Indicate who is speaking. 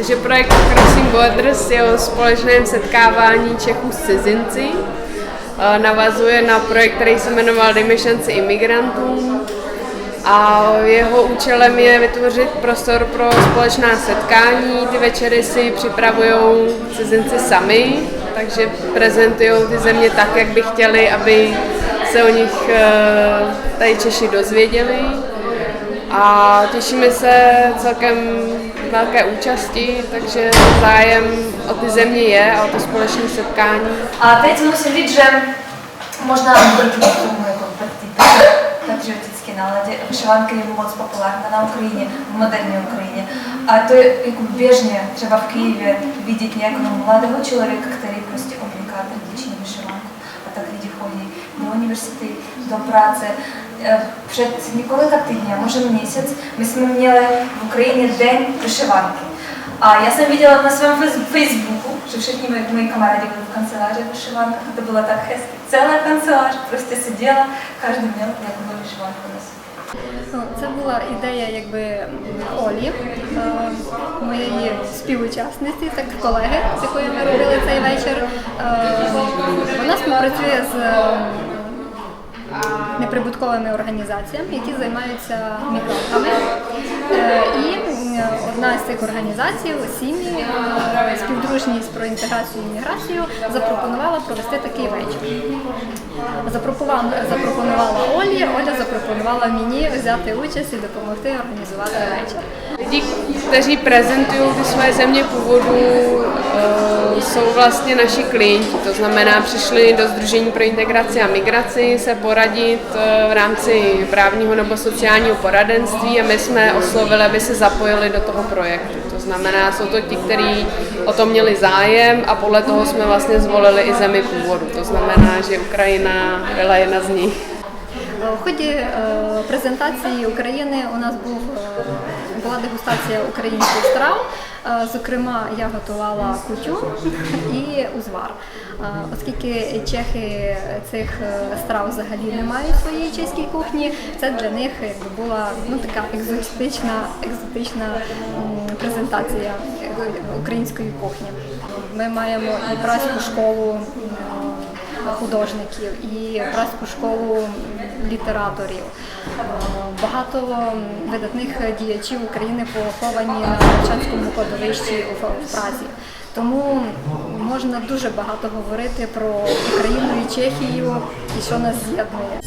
Speaker 1: Takže projekt Crossing Borders je o společném setkávání Čechů s cizinci. Eh, Navazuje na projekt, který se jmenoval Dejme šanci imigrantům. A jeho účelem je vytvořit prostor pro společná setkání. Ty večery si připravují cizinci sami, takže prezentují ty země tak, jak by chtěli, aby se o nich eh, tady Češi dozvěděli. A těšíme se celkem velké účasti, takže zájem o ty země je a o to společné setkání.
Speaker 2: A teď musím říct, že možná budu k tomu jako patriotické nálady. Šelanka je moc populárna na Ukrajině, v moderní Ukrajině. A to je jako běžně třeba v Kyjevě vidět nějakého mladého člověka, který tak lidi chodí do univerzity, do práce. Eh, Před několika týdny, možná měsíc, my jsme měli v Ukrajině den vyšovanky. A já jsem viděla na svém fez- Facebooku, že všichni moji, moji kamarádi byli v kanceláři v vyšovankách. To bylo tak hezky. Celá kancelář prostě seděla, každý měl nějakou vyšovanku на собі.
Speaker 3: Ну, це була ідея якби Олі, е, моєї співучасниці, так колеги, з якою ми робили цей вечір. Е, Вона співпрацює з е, неприбутковими організаціями, які займаються мігрантами. Е, І одна з цих організацій, сім'ї, е, співдружність про інтеграцію і міграцію, запропонувала провести такий вечір. Запропонувала Олі, Оля запропонувала мені взяти участь і допомогти організувати вечір.
Speaker 1: Lidi, kteří prezentují ty svoje země původu, eh, jsou vlastně naši klienti. To znamená, přišli do Združení pro integraci a migraci se poradit eh, v rámci právního nebo sociálního poradenství a my jsme oslovili, aby se zapojili do toho projektu. To znamená, jsou to ti, kteří o to měli zájem a podle toho jsme vlastně zvolili i zemi původu. To znamená, že Ukrajina byla jedna z nich.
Speaker 3: В ході е, презентації України у нас був, е, була дегустація українських страв. Е, Зокрема, я готувала кутю і узвар. Е, Оскільки чехи цих е, страв взагалі не мають в своїй чеській кухні, це для них була ну, така екзотична, екзотична презентація е, української кухні. Ми маємо і праську школу. Художників і праську школу літераторів. Багато видатних діячів України поховані на Шевченському кладовищі в Празі. Тому можна дуже багато говорити про Україну і Чехію і що нас з'єднує.